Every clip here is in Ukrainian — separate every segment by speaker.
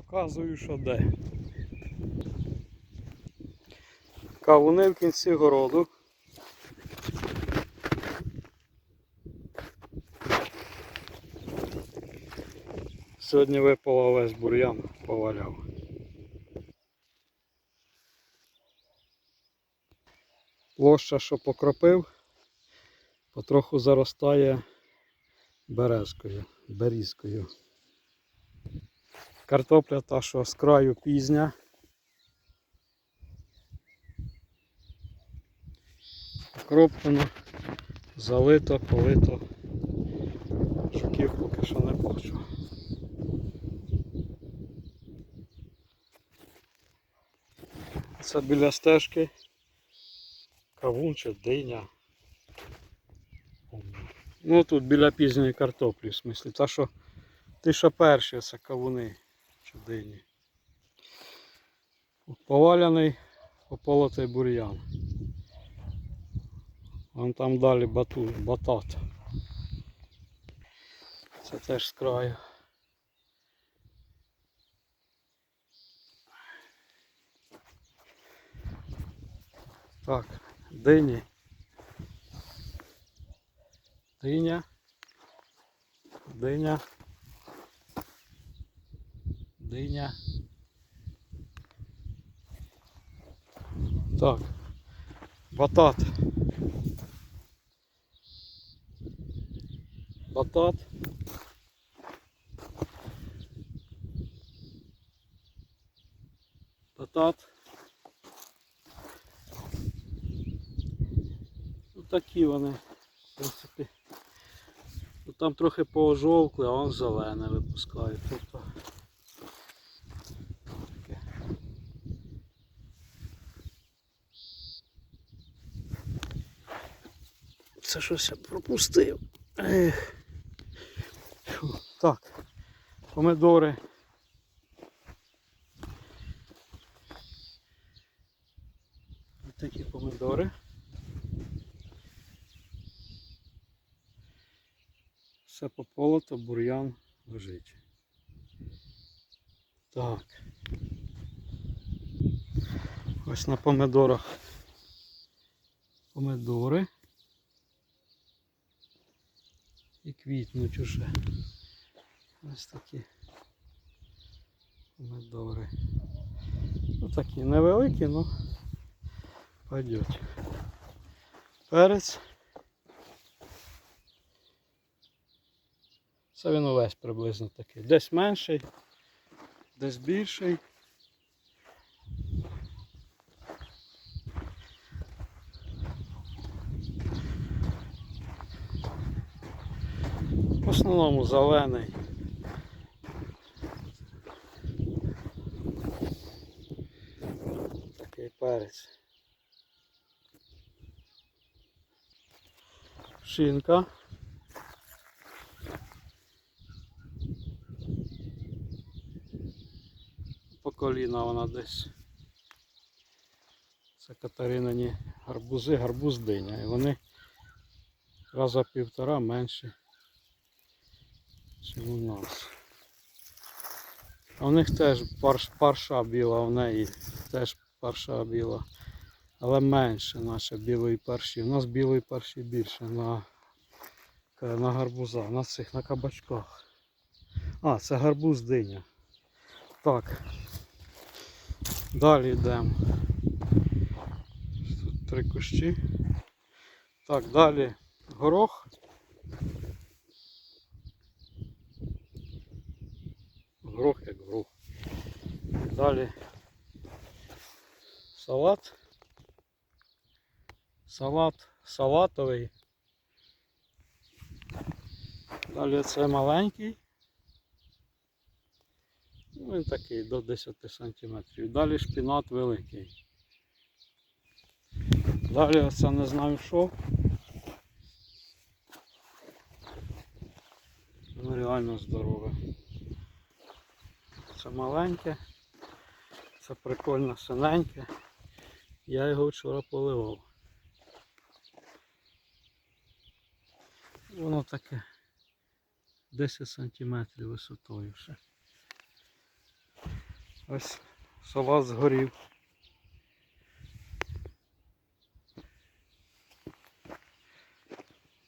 Speaker 1: Показую, що де. Кавуни в кінці городу. Сьогодні випало весь бур'ян, поваляв. Площа, що покропив, потроху заростає березкою, берізкою. Картопля та, що з краю пізня. Покроплено, залито, полито. Жуків поки що не бачу. Це біля стежки. Кавун чи диня. Ну тут біля пізньої картоплі, в смислі. Та що ти що перші, це кавуни чи дині. Поваляний ополотий бур'ян. Вон там далі бату, батат. Це теж з краю. Так, дині. Диня. Диня. Диня. Так. Батат. Батат. Батат. Ну такі вони, в принципі. Ну, Там трохи поожовкли, а он зелене випускає. Тобто таке. Це щось я пропустив. Ех. Так, помидори. Ось такі помидори. Все пополото, бур'ян лежить. Так. Ось на помидорах. Помидори. І квітнуть уже. Ось такі помидори. Ну такі невеликі, ну пойдуть. Перець. Це він увесь приблизно такий. Десь менший, десь більший. Основному зелений. Такий перець. Шинка. По коліна вона десь. Це Катеринані гарбузи, гарбуз диня. І вони раза півтора менші, ніж у нас. А у них теж парш, парша біла, у неї теж парша біла. Але менше наче білої парші. У нас білої парші більше на, на гарбуза, на цих на кабачках. А, це гарбуз диня. Так. Далі йдемо. Тут три кущі. Так, далі. Горох як горох. Далі салат. Салат салатовий. Далі це маленький. Ну, він такий до 10 сантиметрів. Далі шпінат великий. Далі оце не знаю що. Ну реально здорове. Це маленьке, це прикольно синеньке. Я його вчора поливав. Воно таке 10 сантиметрів висотою ще. Ось салат згорів.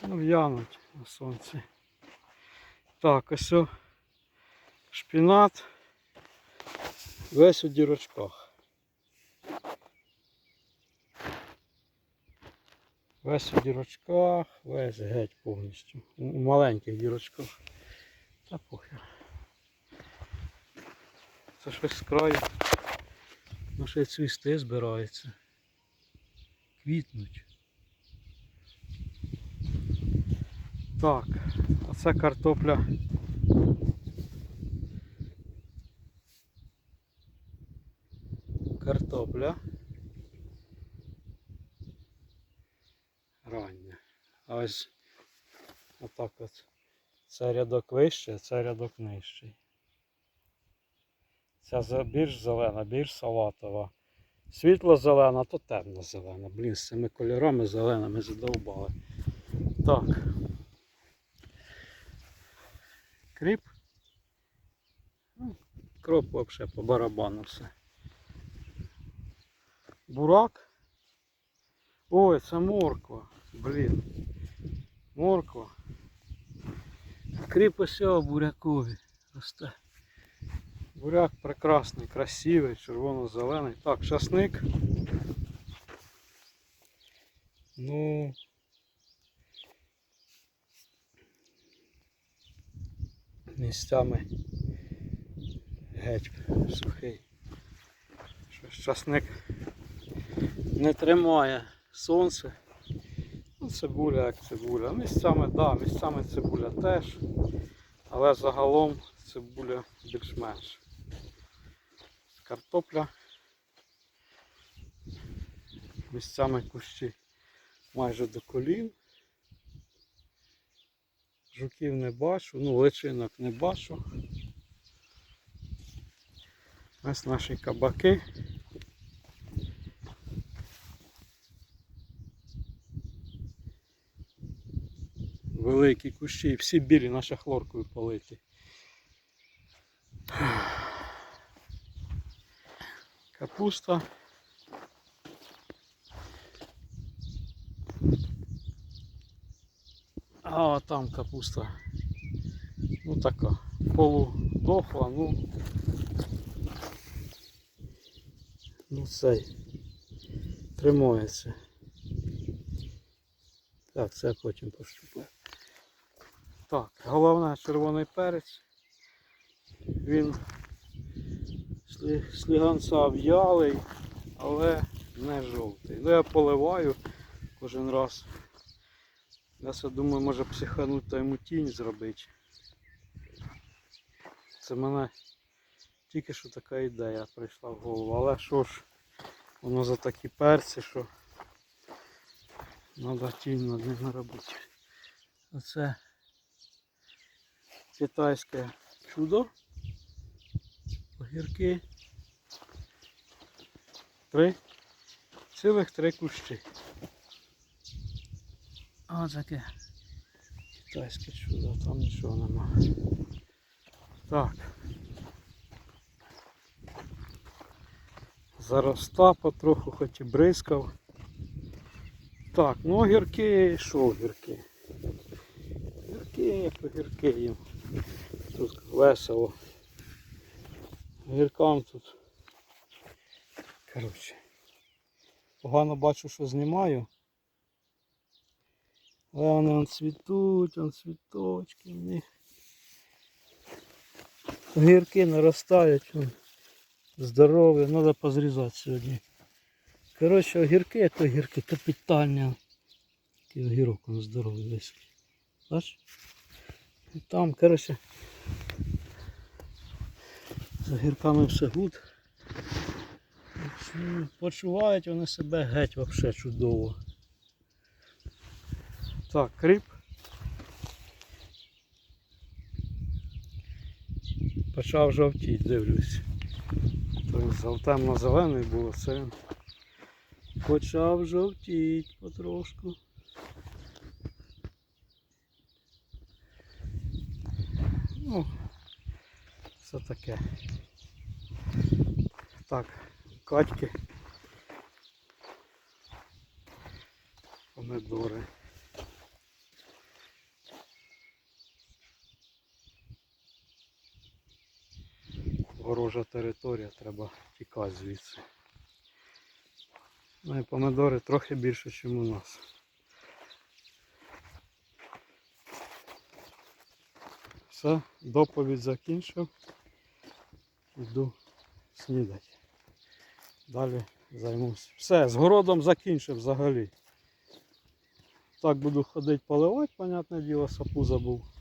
Speaker 1: Ну, в'януть на сонці. Так, ось шпінат. Весь у дірочках. Весь у дірочках, весь геть повністю. У маленьких дірочках. Та похер. Це щось з краю. Ну ще цвісти збирається. Квітнуть. Так, а це картопля. Картопля. Рання. А ось отак от. Це рядок вищий, а це рядок нижчий. Ця більш зелена, більш салатова. Світло зелена, то темно зелена. Блін, з цими кольорами зеленими задовбали. Так. Кріп. Ну, Кроп взагалі по барабану все. Бурак. Ой, це морква. Блін. Морква. Кріп ось бурякові росте. Буряк прекрасний, красивий, червоно-зелений. Так, часник. Ну. Місцями геть сухий. Щось часник не тримає сонце. Цибуля як цибуля. Місцями, да, місцями цибуля теж. Але загалом цибуля більш-менш. Картопля. Місцями кущі майже до колін. Жуків не бачу, ну личинок не бачу. Ось наші кабаки. Великі кущі, всі білі наші хлоркою политі. Капуста. А там капуста. Ну така. Полудохла, ну. Ну цей. Тримається. Так, це потім пощупаю. Так, головне червоний перець. Він сліганця в'ялий, але не жовтий. Ну я поливаю кожен раз. Я все думаю, може психануть та йому тінь зробити. Це мене тільки що така ідея прийшла в голову. Але що ж, воно за такі перці, що треба тінь над ними робити. Оце китайське чудо. Огірки. Три. Цілих три кущі. А таке. Китайське чудо, там нічого нема. Так. Зароста потроху хоч і бризкав. Так, ну огірки, що огірки? Огірки, як огірки їм. Тут весело. Огіркам тут. Коротше. Погано бачу, що знімаю. Але вони вон цвітуть, вон цвіточки в них. Огірки наростають. Здорові, треба позрізати сьогодні. Коротше, огірки, то огірки капітальні. Такий огірок він здоровий весь. Бачиш? І там, коротше, з огірками все гуд. Почувають вони себе геть вообще чудово. Так, кріп. Почав жовтіть, дивлюсь. Тобто темно-зелений був, а це почав жовтіть потрошку. Ну, все таке. Так, катьки. Помидори. Ворожа територія, треба тікати звідси. Ну і помидори трохи більше, ніж у нас. Все, доповідь закінчив. Йду снідати. Далі займусь. Все, з городом закінчив взагалі. Так буду ходити поливати, понятне діло, сапу забув.